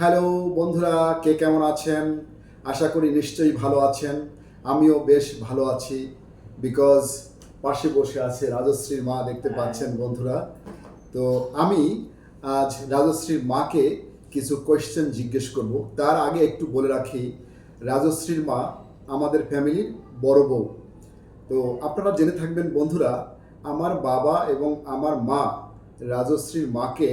Hello বন্ধুরা কে কেমন আছেন? আশা করি নিশ্চয়ই ভালো আছেন। আমিও বেশ ভালো আছি বিকজ পাশে বসে আছে রাজশ্রীর মা দেখতে পাচ্ছেন বন্ধুরা। তো আমি আজ রাজশ্রীর মাকে কিছু কোয়েশ্চেন জিজ্ঞেস করব। তার আগে একটু বলে রাখি রাজশ্রীর মা আমাদের ফ্যামিলির বড় বউ। তো আপনারা জেনে থাকবেন বন্ধুরা আমার বাবা এবং আমার মা রাজশ্রীর মাকে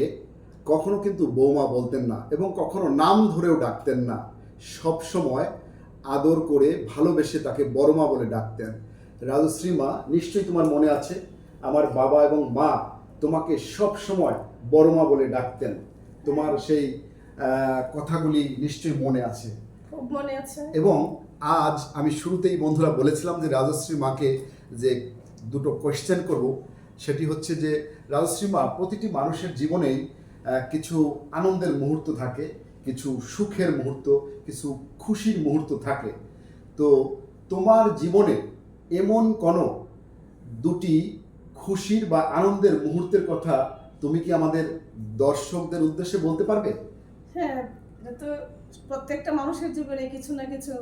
কখনো কিন্তু বৌমা বলতেন না এবং কখনো নাম ধরেও ডাকতেন না। সব সময় আদর করে ভালোবেসে তাকে বড় মা বলে ডাকতেন। রাজশ্রী মা নিশ্চয়ই তোমার মনে আছে আমার বাবা এবং মা তোমাকে সব সময় বড় মা বলে ডাকতেন। তোমার সেই কথাগুলি নিশ্চয়ই মনে আছে। মনে আছে। এবং আজ আমি শুরুতেই বন্ধুরা বলেছিলাম যে রাজশ্রী মাকে যে দুটো কোয়েশ্চেন করব সেটি হচ্ছে যে রাজশ্রী মা প্রতিটি মানুষের জীবনেই কিছু আনন্দের মুহূর্ত থাকে, কিছু সুখের মুহূর্ত, কিছু খুশির মুহূর্ত থাকে। তো তোমার জীবনে এমন কোনো দুটি খুশির বা আনন্দের মুহূর্তের কথা তুমি কি আমাদের দর্শকদের উদ্দেশ্যে বলতে পারবে? হ্যাঁ তো প্রত্যেকটা মানুষের জীবনে কিছু না কিছু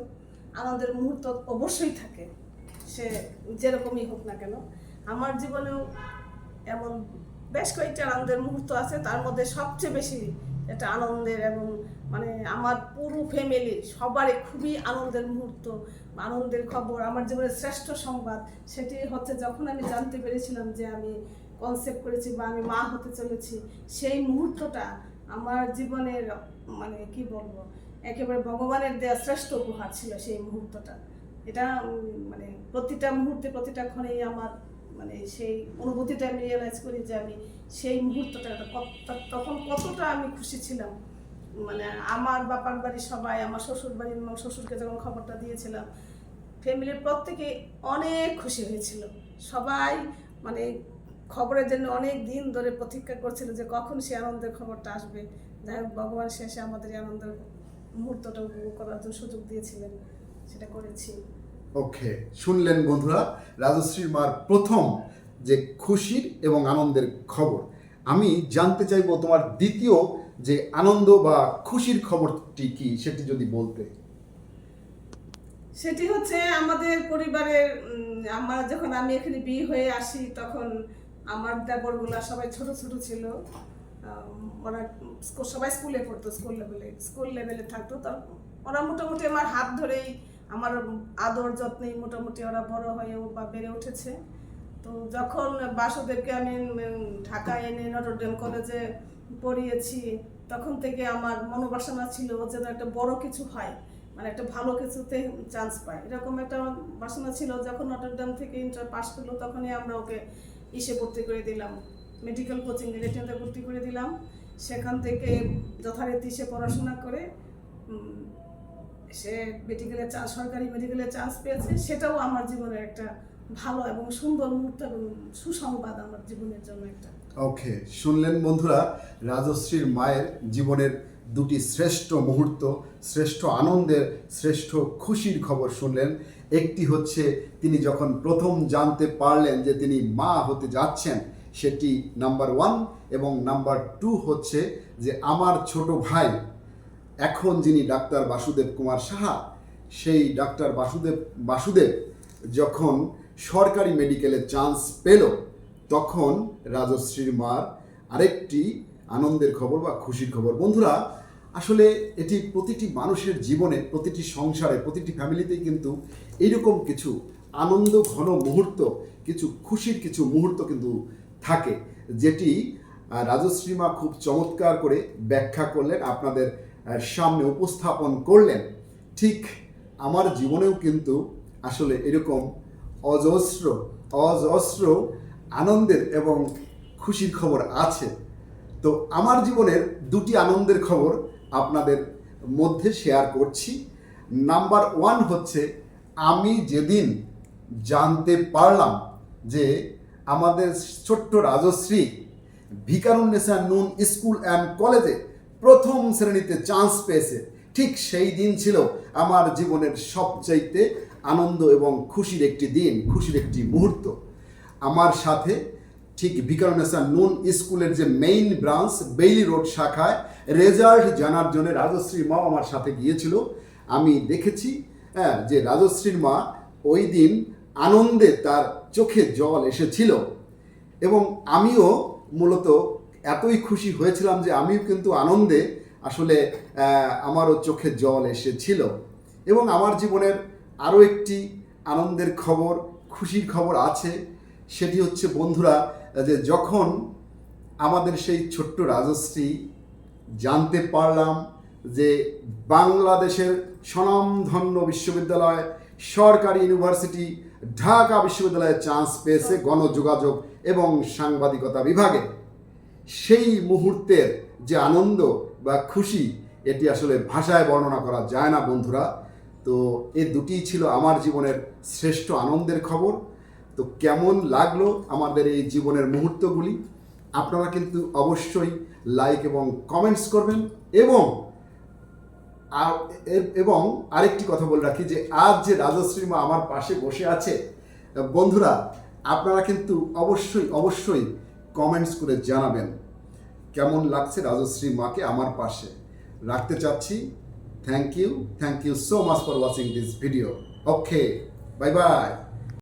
আনন্দের মুহূর্ত অবশ্যই থাকে। সে যেরকমই হোক না কেন, আমার জীবনেও এমন বেশ কয়েকটা আনন্দের মুহূর্ত আছে, তার মধ্যে সবচেয়ে বেশি এটা আনন্দের এবং মানে আমার পুরো ফ্যামিলি সবারই খুবই আনন্দের মুহূর্ত, আনন্দের খবর, আমার জীবনের শ্রেষ্ঠ সংবাদ, সেটি হচ্ছে যখন আমি জানতে পেরেছিলাম যে আমি কনসেপ্ট করেছি বা আমি মা হতে চলেছি, সেই মুহূর্তটা আমার জীবনের মানে কি বলব, একেবারে ভগবানের দেয়া শ্রেষ্ঠ উপহার ছিল সেই মুহূর্তটা। এটা মানে প্রতিটা মুহূর্তে, প্রতিটা ক্ষণেই আমার মানে সেই অনুভূতিটা আমি রিয়েলাইজ করি যে আমি সেই মুহূর্তটা তখন কতটা আমি খুশি ছিলাম। মানে আমার বাপার বাড়ির সবাই, আমার শ্বশুর বাড়ির শ্বশুরকে যখন খবরটা দিয়েছিলাম, ফ্যামিলির প্রত্যেকে অনেক খুশি হয়েছিল। সবাই মানে খবরের জন্য অনেক দিন ধরে প্রতীক্ষা করছিল যে কখন সে আনন্দের খবরটা আসবে। যাই হোক, ভগবান শেষে আমাদের আনন্দের মুহূর্তটা উপভোগ করার জন্য সুযোগ দিয়েছিলেন, সেটা করেছি। ওকে, শুনলেন বন্ধুরা, রাজশ্রীর মার প্রথম যে খুশির এবং আনন্দের খবর। আমি জানতে চাইব তোমার দ্বিতীয় যে আনন্দ বা খুশির খবরটি কি, সেটি যদি বলতে। সেটি হচ্ছে আমাদের পরিবারের আমার যখন আমি এখানে বিয়ে হয়ে আসি, তখন আমার দেবরগুলা সবাই ছোট ছোট ছিল। ওরা সবাই স্কুলে পড়তো, স্কুল লেভেলে স্কুল লেভেলে থাকতো। তো ওরা মোটামুটি আমার হাত ধরেই আমার আদর যত্নেই মোটামুটি ওরা বড় হয়ে বা বেড়ে উঠেছে। তো যখন বাসুদেবকে আমি উম, ঢাকা এনে নটরডেম কলেজে পড়িয়েছি তখন থেকে আমার মনোবাসনা ছিল যেন একটা বড় কিছু হয় মানে একটা ভালো কিছুতে চান্স পায়। এরকম একটা বাসনা ছিল যখন নটরডেম থেকে ইন্টার পাস করল তখনই আমরা ওকে ইসে ভর্তি করে দিলাম। মেডিকেল কোচিং রিলেটেডে ভর্তি করে দিলাম। সেখান থেকে যথারীতি সে পড়াশোনা করে সে মেডিকেলে চান্স সরকারি মেডিকেলে চান্স পেয়েছে, সেটাও আমার জীবনের একটা ভালো এবং সুন্দর মুহূর্ত এবং সুসংবাদ আমার জীবনের জন্য একটা। ওকে শুনলেন বন্ধুরা, রাজশ্রীর মায়ের জীবনের দুটি শ্রেষ্ঠ মুহূর্ত, শ্রেষ্ঠ আনন্দের, শ্রেষ্ঠ খুশির খবর শুনলেন। একটি হচ্ছে, তিনি যখন প্রথম জানতে পারলেন যে তিনি মা হতে যাচ্ছেন, সেটি নাম্বার ওয়ান এবং নাম্বার টু হচ্ছে যে, আমার ছোট ভাই এখন যিনি ডাক্তার বাসুদেব কুমার সাহা সেই ডাক্তার বাসুদেব বাসুদেব যখন সরকারি মেডিকেলে চান্স পেল তখন রাজশ্রীর মার আরেকটি আনন্দের খবর বা খুশির খবর। বন্ধুরা আসলে এটি প্রতিটি মানুষের জীবনে প্রতিটি সংসারে প্রতিটি ফ্যামিলিতেই কিন্তু এইরকম কিছু আনন্দ ঘন মুহূর্ত কিছু খুশির কিছু মুহূর্ত কিন্তু থাকে যেটি আহ, রাজশ্রী মা খুব চমৎকার করে ব্যাখ্যা করলেন আপনাদের সামনে উপস্থাপন করলেন, ঠিক আমার জীবনেও কিন্তু আসলে এরকম অজস্র অজস্র আনন্দের এবং খুশির খবর আছে। তো আমার জীবনের দুটি আনন্দের খবর আপনাদের মধ্যে শেয়ার করছি। নাম্বার ওয়ান হচ্ছে, আমি যেদিন জানতে পারলাম যে আমাদের ছোট্ট রাজশ্রী ভিকারুন্নেসা নুন স্কুল অ্যান্ড কলেজে প্রথম শ্রেণীতে চান্স পেয়েছে। ঠিক সেই দিন ছিল আমার জীবনের সবচাইতে আনন্দ এবং খুশির একটি দিন, খুশির একটি মুহূর্ত। আমার সাথে ঠিক ভিকারুনেসা নুন স্কুলের যে মেইন ব্রাঞ্চ বেইলি রোড শাখায় রেজাল্ট জানার জন্য রাজশ্রীর মা আমার সাথে গিয়েছিল। আমি দেখেছি হ্যাঁ যে রাজশ্রীর মা ওই দিন আনন্দে তার চোখে জল এসেছিল। এবং আমিও মূলত এতই খুশি হয়েছিলাম যে আমিও কিন্তু আনন্দে আসলে আমারও চোখে জল এসেছিল। এবং আমার জীবনের আরও একটি আনন্দের খবর, খুশির খবর আছে। সেটি হচ্ছে, বন্ধুরা, যে যখন আমাদের সেই ছোট্ট রাজশ্রী জানতে পারলাম যে বাংলাদেশের স্বনামধন্য বিশ্ববিদ্যালয়, সরকারি ইউনিভার্সিটি, ঢাকা বিশ্ববিদ্যালয়ে চান্স পেয়েছে গণযোগাযোগ এবং সাংবাদিকতা বিভাগে। সেই মুহূর্তের যে আনন্দ বা খুশি, এটি আসলে ভাষায় বর্ণনা করা যায় না বন্ধুরা। তো এ দুটিই ছিল আমার জীবনের শ্রেষ্ঠ আনন্দের খবর। তো কেমন লাগল আমাদের এই জীবনের মুহূর্তগুলি? আপনারা কিন্তু অবশ্যই লাইক এবং কমেন্টস করবেন এবং এবং আরেকটি কথা বলে রাখি যে আজ যে রাজশ্রী মা আমার পাশে বসে আছে, বন্ধুরা, আপনারা কিন্তু অবশ্যই অবশ্যই কমেন্টস করে জানাবেন। কেমন লাগছে রাজশ্রী মাকে আমার পাশে? রাখতে চাচ্ছি। Thank you thank you so much for watching this video okay bye bye